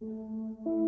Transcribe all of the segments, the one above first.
В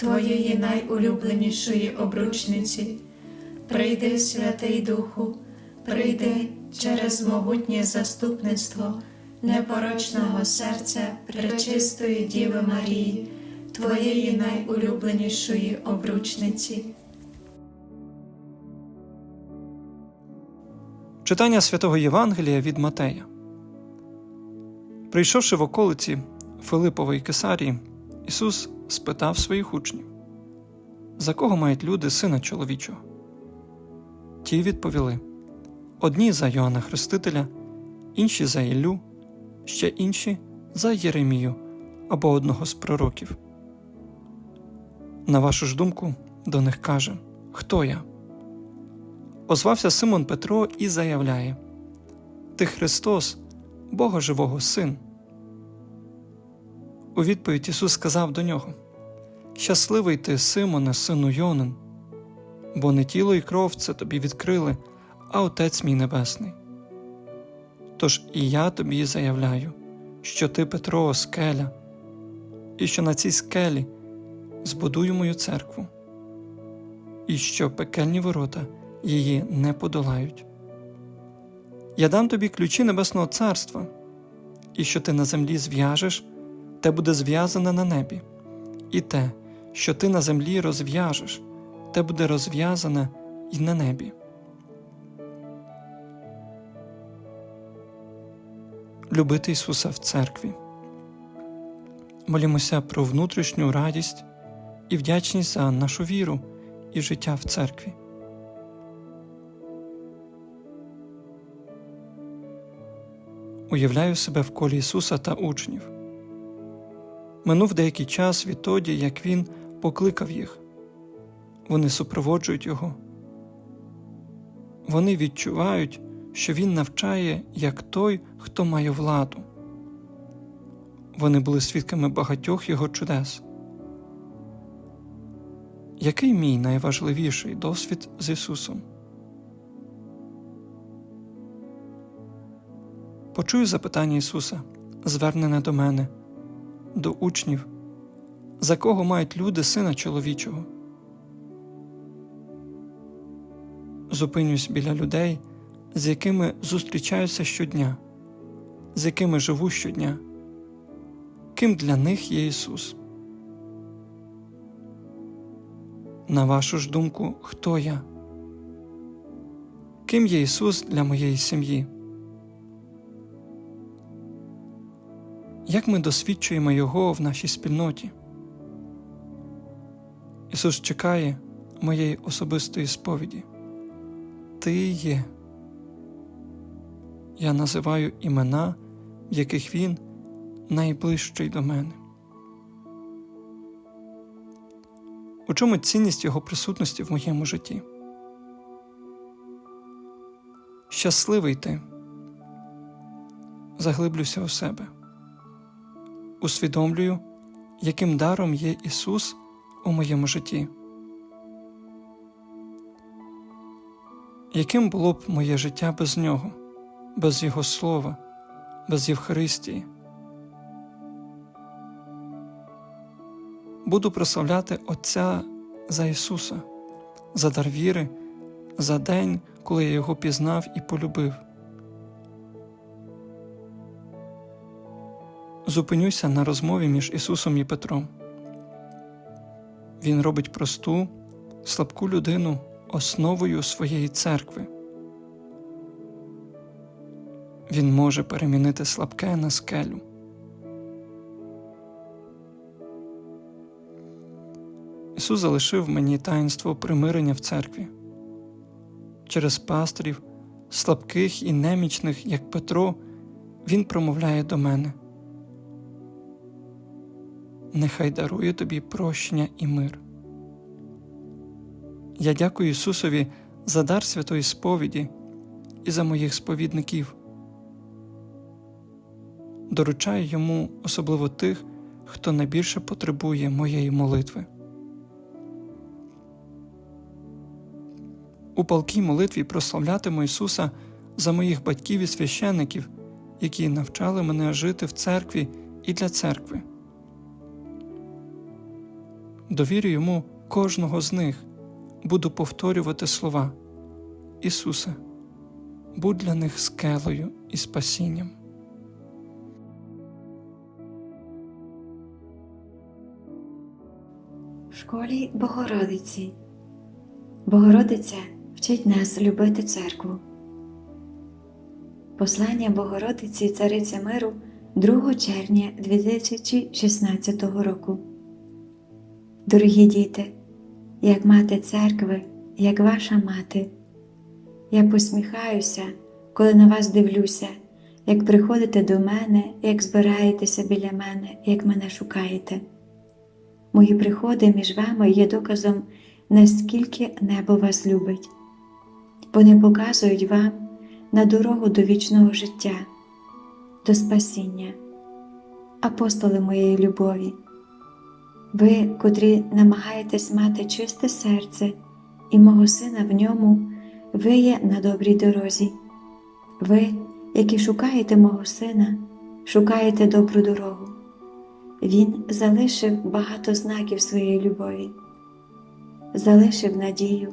Твоєї найулюбленішої обручниці. Прийди, Святий Духу, прийди через могутнє заступництво непорочного серця Пречистої Діви Марії, Твоєї найулюбленішої обручниці. Читання святого Євангелія від Матея. Прийшовши в околиці Филипової Кесарії, Ісус спитав своїх учнів, за кого мають люди сина чоловічого? Ті відповіли одні за Йоанна Хрестителя, інші за Іллю, ще інші за Єремію або одного з пророків. На вашу ж думку, до них каже Хто я? Озвався Симон Петро і заявляє Ти Христос, Бога Живого Син. У відповідь Ісус сказав до нього Щасливий ти, Симоне, сину Йонин, бо не тіло і кров це тобі відкрили, а Отець мій Небесний. Тож і я тобі заявляю, що ти Петро, скеля, і що на цій скелі збудую мою церкву, і що пекельні ворота її не подолають. Я дам тобі ключі Небесного Царства, і що ти на землі зв'яжеш, те буде зв'язане на небі, і те, що ти на землі розв'яжеш, те буде розв'язане і на небі. Любити Ісуса в церкві. Молімося про внутрішню радість і вдячність за нашу віру і життя в церкві. Уявляю себе в колі Ісуса та учнів. Минув деякий час відтоді, як Він покликав їх. Вони супроводжують Його. Вони відчувають, що Він навчає як той, хто має владу. Вони були свідками багатьох Його чудес. Який мій найважливіший досвід з Ісусом? Почую запитання Ісуса, звернене до мене, до учнів, за кого мають люди сина чоловічого. Зупинюсь біля людей, з якими зустрічаюся щодня, з якими живу щодня. Ким для них є Ісус? На вашу ж думку, хто я? Ким є Ісус для моєї сім'ї? Як ми досвідчуємо Його в нашій спільноті? Ісус чекає моєї особистої сповіді. Ти є. Я називаю імена, в яких Він найближчий до мене. У чому цінність Його присутності в моєму житті? Щасливий ти. Заглиблюся у себе усвідомлюю, яким даром є Ісус у моєму житті. Яким було б моє життя без Нього, без Його слова, без Євхаристії? Буду прославляти Отця за Ісуса, за дар віри, за день, коли я його пізнав і полюбив. Зупинюся на розмові між Ісусом і Петром. Він робить просту, слабку людину основою своєї церкви. Він може перемінити слабке на скелю. Ісус залишив мені таїнство примирення в церкві. Через пасторів, слабких і немічних, як Петро, Він промовляє до мене. Нехай дарує тобі прощення і мир. Я дякую Ісусові за дар святої сповіді і за моїх сповідників. Доручаю йому особливо тих, хто найбільше потребує моєї молитви. У палкій молитві прославлятиму Ісуса за моїх батьків і священиків, які навчали мене жити в церкві і для церкви. Довірю йому кожного з них, буду повторювати слова Ісусе, будь для них скелею і спасінням. В школі Богородиці. Богородиця вчить нас любити церкву. Послання Богородиці Цариці Миру 2 червня 2016 року. Дорогі діти, як мати церкви, як ваша мати, я посміхаюся, коли на вас дивлюся, як приходите до мене, як збираєтеся біля мене, як мене шукаєте. Мої приходи між вами є доказом, наскільки небо вас любить. Вони показують вам на дорогу до вічного життя, до спасіння, апостоли моєї любові. Ви, котрі намагаєтесь мати чисте серце і мого сина в ньому, ви є на добрій дорозі. Ви, які шукаєте мого сина, шукаєте добру дорогу. Він залишив багато знаків своєї любові, залишив надію.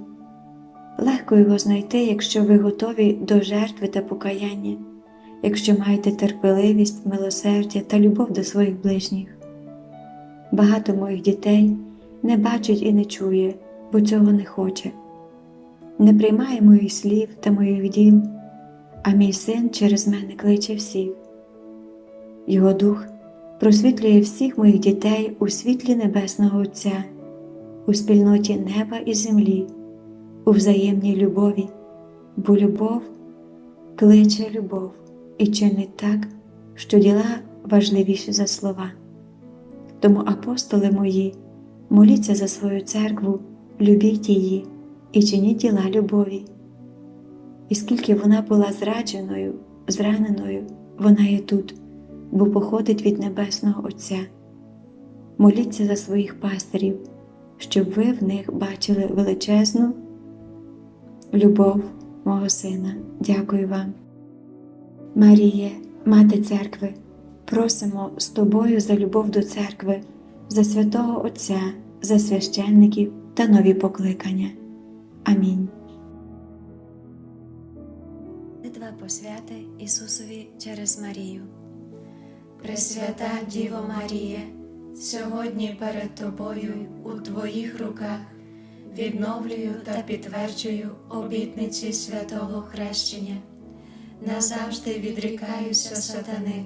Легко його знайти, якщо ви готові до жертви та покаяння, якщо маєте терпеливість, милосердя та любов до своїх ближніх. Багато моїх дітей не бачить і не чує, бо цього не хоче, не приймає моїх слів та моїх діл, а мій син через мене кличе всіх. Його дух просвітлює всіх моїх дітей у світлі Небесного Отця, у спільноті неба і землі, у взаємній любові, бо любов кличе любов і чинить так, що діла важливіші за слова. Тому, апостоли мої, моліться за свою церкву, любіть її і чиніть діла любові. І скільки вона була зрадженою, зраненою, вона є тут бо походить від Небесного Отця. Моліться за своїх пастирів, щоб ви в них бачили величезну любов мого Сина. Дякую вам. Маріє, Мати церкви, просимо з тобою за любов до церкви, за святого Отця, за священників та нові покликання. Амінь. Два посвяти Ісусові через Марію. Пресвята Діво Марія, сьогодні перед Тобою у Твоїх руках відновлюю та підтверджую обітниці святого хрещення. Назавжди відрікаюся сатани,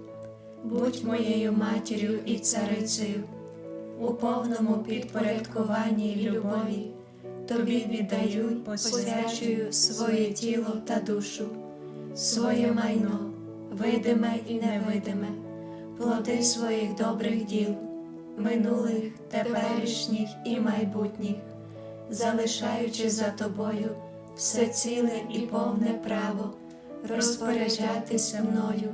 будь моєю матір'ю і царицею, у повному підпорядкуванні й любові. Тобі віддаю, посвячую своє тіло та душу, своє майно, видиме і невидиме плоди своїх добрих діл, минулих, теперішніх і майбутніх, залишаючи за тобою все ціле і повне право розпоряджатися мною